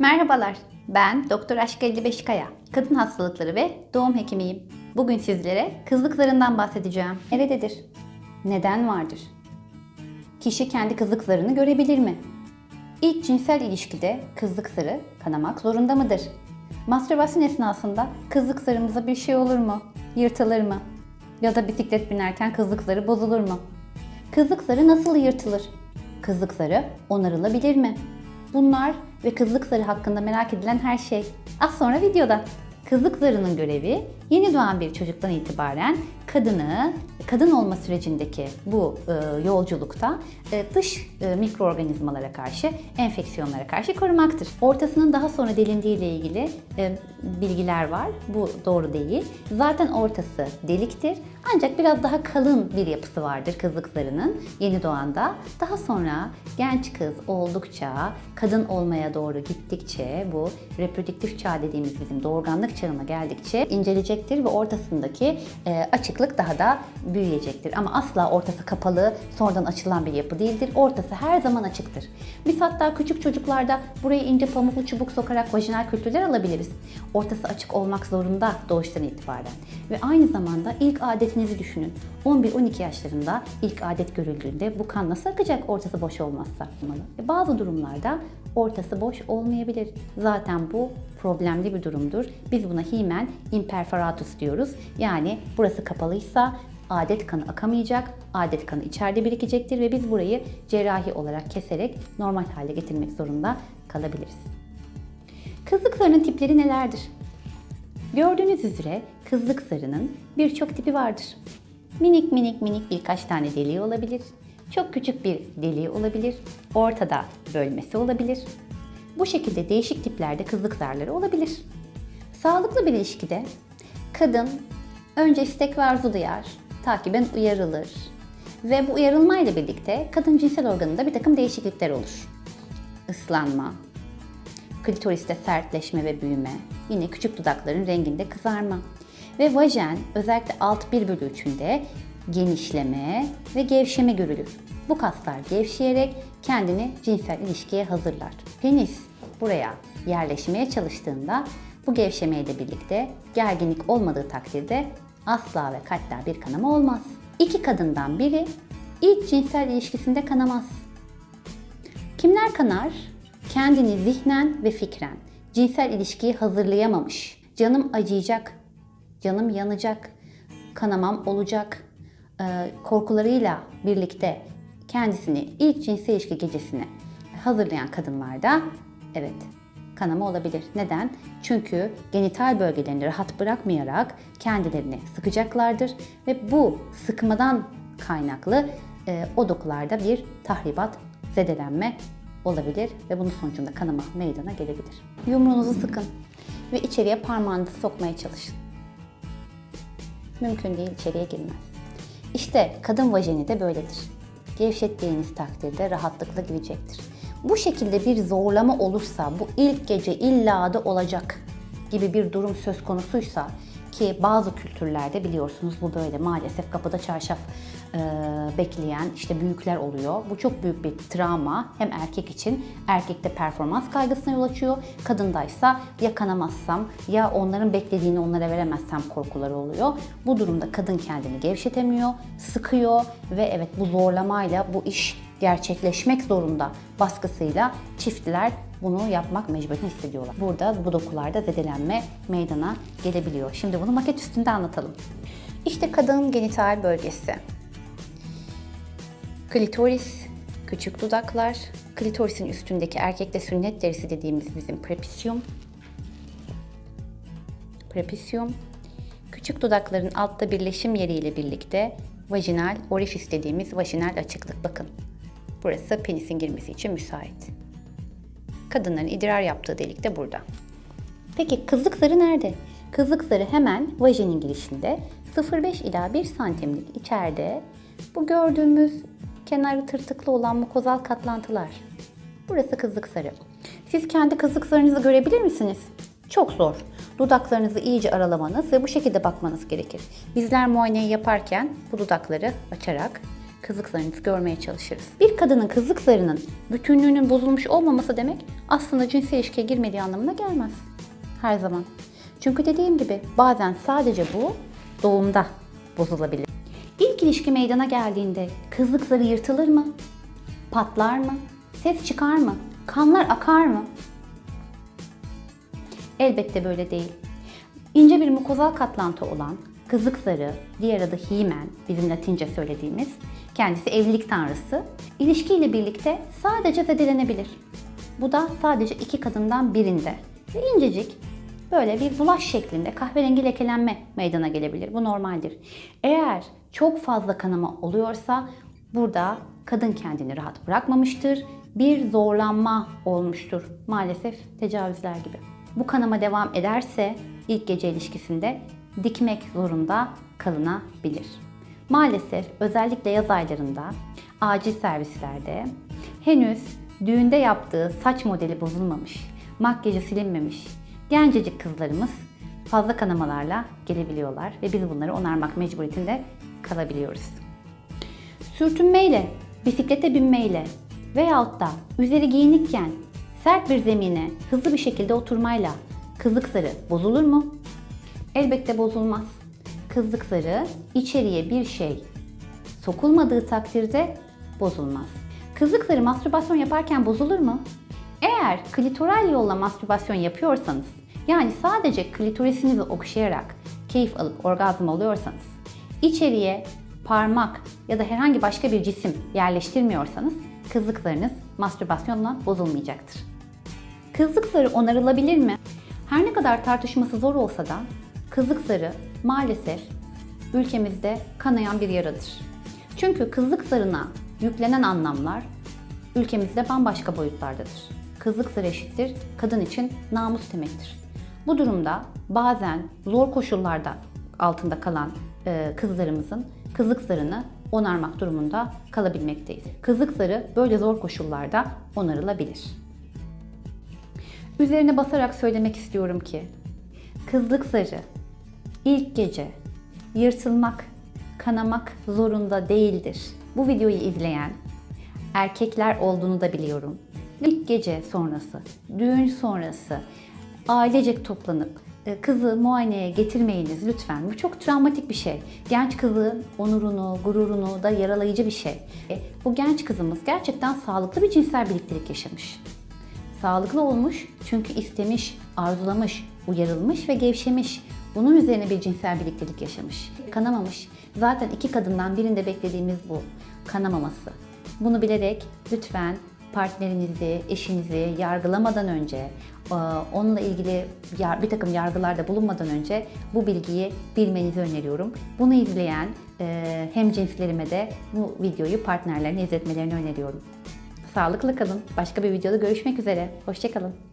Merhabalar, ben Doktor Aşk 55 Kaya. Kadın hastalıkları ve doğum hekimiyim. Bugün sizlere kızlıklarından bahsedeceğim. Nerededir? Neden vardır? Kişi kendi kızlıklarını görebilir mi? İlk cinsel ilişkide kızlık sarı kanamak zorunda mıdır? Mastürbasyon esnasında kızlık sarımıza bir şey olur mu? Yırtılır mı? Ya da bisiklet binerken kızlık sarı bozulur mu? Kızlık sarı nasıl yırtılır? Kızlık sarı onarılabilir mi? Bunlar ve kızlık zarı hakkında merak edilen her şey. Az sonra videoda. Kızlık zarının görevi yeni doğan bir çocuktan itibaren kadını kadın olma sürecindeki bu e, yolculukta e, dış e, mikroorganizmalara karşı, enfeksiyonlara karşı korumaktır. Ortasının daha sonra delindiği ile ilgili e, bilgiler var. Bu doğru değil. Zaten ortası deliktir. Ancak biraz daha kalın bir yapısı vardır kızlık zarının yeni doğanda. Daha sonra genç kız oldukça, kadın olmaya doğru gittikçe bu reprodüktif çağ dediğimiz bizim doğurganlık çağına geldikçe inceleyecektir ve ortasındaki e, açıklık daha da büyüyecektir. Ama asla ortası kapalı, sonradan açılan bir yapı değildir. Ortası her zaman açıktır. Biz hatta küçük çocuklarda buraya ince pamuklu çubuk sokarak vajinal kültürler alabiliriz. Ortası açık olmak zorunda doğuştan itibaren. Ve aynı zamanda ilk adetinizi düşünün. 11-12 yaşlarında ilk adet görüldüğünde bu kan nasıl akacak ortası boş olmazsa? Ve bazı durumlarda ortası boş olmayabilir. Zaten bu problemli bir durumdur. Biz buna himen imperforatus diyoruz. Yani burası kapalıysa adet kanı akamayacak, adet kanı içeride birikecektir ve biz burayı cerrahi olarak keserek normal hale getirmek zorunda kalabiliriz. Kızlık zarının tipleri nelerdir? Gördüğünüz üzere kızlık zarının birçok tipi vardır. Minik minik minik birkaç tane deliği olabilir. Çok küçük bir deliği olabilir. Ortada bölmesi olabilir. Bu şekilde değişik tiplerde kızlık zarları olabilir. Sağlıklı bir ilişkide kadın önce istek ve arzu duyar, takiben uyarılır ve bu uyarılmayla birlikte kadın cinsel organında bir takım değişiklikler olur. Islanma, klitoriste sertleşme ve büyüme, yine küçük dudakların renginde kızarma ve vajen özellikle alt 1 bölü 3'ünde genişleme ve gevşeme görülür. Bu kaslar gevşeyerek kendini cinsel ilişkiye hazırlar. Penis buraya yerleşmeye çalıştığında bu gevşemeyle birlikte gerginlik olmadığı takdirde asla ve katla bir kanama olmaz. İki kadından biri ilk cinsel ilişkisinde kanamaz. Kimler kanar? Kendini zihnen ve fikren cinsel ilişkiyi hazırlayamamış. Canım acıyacak, canım yanacak, kanamam olacak e, korkularıyla birlikte kendisini ilk cinsel ilişki gecesine hazırlayan kadınlarda evet kanama olabilir. Neden? Çünkü genital bölgelerini rahat bırakmayarak kendilerini sıkacaklardır ve bu sıkmadan kaynaklı e, o dokularda bir tahribat, zedelenme olabilir ve bunun sonucunda kanama meydana gelebilir. Yumruğunuzu sıkın ve içeriye parmağınızı sokmaya çalışın. Mümkün değil içeriye girmez. İşte kadın vajeni de böyledir. Gevşettiğiniz takdirde rahatlıkla girecektir. Bu şekilde bir zorlama olursa, bu ilk gece illa da olacak gibi bir durum söz konusuysa ki bazı kültürlerde biliyorsunuz bu böyle maalesef kapıda çarşaf e, bekleyen işte büyükler oluyor. Bu çok büyük bir travma hem erkek için erkekte performans kaygısına yol açıyor. Kadındaysa ya kanamazsam ya onların beklediğini onlara veremezsem korkuları oluyor. Bu durumda kadın kendini gevşetemiyor, sıkıyor ve evet bu zorlamayla bu iş gerçekleşmek zorunda baskısıyla çiftler bunu yapmak mecburiyetini hissediyorlar. Burada bu dokularda zedelenme meydana gelebiliyor. Şimdi bunu maket üstünde anlatalım. İşte kadının genital bölgesi. Klitoris, küçük dudaklar, klitorisin üstündeki erkekte sünnet derisi dediğimiz bizim prepisyum. Prepisyum. Küçük dudakların altta birleşim yeriyle birlikte vajinal orifis dediğimiz vajinal açıklık. Bakın burası penisin girmesi için müsait. Kadınların idrar yaptığı delik de burada. Peki kızlık zarı nerede? Kızlık zarı hemen vajinin girişinde 0,5 ila 1 santimlik içeride bu gördüğümüz kenarı tırtıklı olan mukozal katlantılar. Burası kızlık zarı. Siz kendi kızlık zarınızı görebilir misiniz? Çok zor. Dudaklarınızı iyice aralamanız ve bu şekilde bakmanız gerekir. Bizler muayeneyi yaparken bu dudakları açarak kızlık zarınızı görmeye çalışırız. Bir kadının kızlık zarının bütünlüğünün bozulmuş olmaması demek aslında cinsel ilişkiye girmediği anlamına gelmez. Her zaman. Çünkü dediğim gibi bazen sadece bu doğumda bozulabilir. İlk ilişki meydana geldiğinde kızlık zarı yırtılır mı? Patlar mı? Ses çıkar mı? Kanlar akar mı? Elbette böyle değil. İnce bir mukozal katlantı olan kızlık zarı, diğer adı himen, bizim Latince söylediğimiz, kendisi evlilik tanrısı, ilişkiyle birlikte sadece zedelenebilir. Bu da sadece iki kadından birinde. Ve incecik böyle bir bulaş şeklinde kahverengi lekelenme meydana gelebilir. Bu normaldir. Eğer çok fazla kanama oluyorsa burada kadın kendini rahat bırakmamıştır. Bir zorlanma olmuştur. Maalesef tecavüzler gibi. Bu kanama devam ederse ilk gece ilişkisinde dikmek zorunda kalınabilir. Maalesef özellikle yaz aylarında acil servislerde henüz düğünde yaptığı saç modeli bozulmamış, makyajı silinmemiş gencecik kızlarımız fazla kanamalarla gelebiliyorlar ve biz bunları onarmak mecburiyetinde kalabiliyoruz. Sürtünmeyle, bisiklete binmeyle veyahut da üzeri giyinikken sert bir zemine hızlı bir şekilde oturmayla kızlık zarı bozulur mu? Elbette bozulmaz. Kızlık zarı içeriye bir şey sokulmadığı takdirde bozulmaz. Kızlık zarı mastürbasyon yaparken bozulur mu? Eğer klitoral yolla mastürbasyon yapıyorsanız, yani sadece klitorisinizi okşayarak keyif alıp orgazm alıyorsanız, içeriye parmak ya da herhangi başka bir cisim yerleştirmiyorsanız kızlık zarınız mastürbasyonla bozulmayacaktır. Kızlık zarı onarılabilir mi? Her ne kadar tartışması zor olsa da kızlık zarı maalesef ülkemizde kanayan bir yaradır. Çünkü kızlık zarına yüklenen anlamlar ülkemizde bambaşka boyutlardadır. Kızlık zarı eşittir kadın için namus demektir. Bu durumda bazen zor koşullarda altında kalan e, kızlarımızın kızlık zarını onarmak durumunda kalabilmekteyiz. Kızlık zarı böyle zor koşullarda onarılabilir. Üzerine basarak söylemek istiyorum ki kızlık zarı ilk gece yırtılmak, kanamak zorunda değildir. Bu videoyu izleyen erkekler olduğunu da biliyorum. İlk gece sonrası, düğün sonrası ailecek toplanıp e, kızı muayeneye getirmeyiniz lütfen. Bu çok travmatik bir şey. Genç kızın onurunu, gururunu da yaralayıcı bir şey. E, Bu genç kızımız gerçekten sağlıklı bir cinsel birliktelik yaşamış. Sağlıklı olmuş çünkü istemiş, arzulamış, uyarılmış ve gevşemiş. Bunun üzerine bir cinsel birliktelik yaşamış. Kanamamış. Zaten iki kadından birinde beklediğimiz bu. Kanamaması. Bunu bilerek lütfen partnerinizi, eşinizi yargılamadan önce, e, onunla ilgili bir takım yargılarda bulunmadan önce bu bilgiyi bilmenizi öneriyorum. Bunu izleyen e, hem cinslerime de bu videoyu partnerlerine izletmelerini öneriyorum. Sağlıklı kalın. Başka bir videoda görüşmek üzere. Hoşçakalın.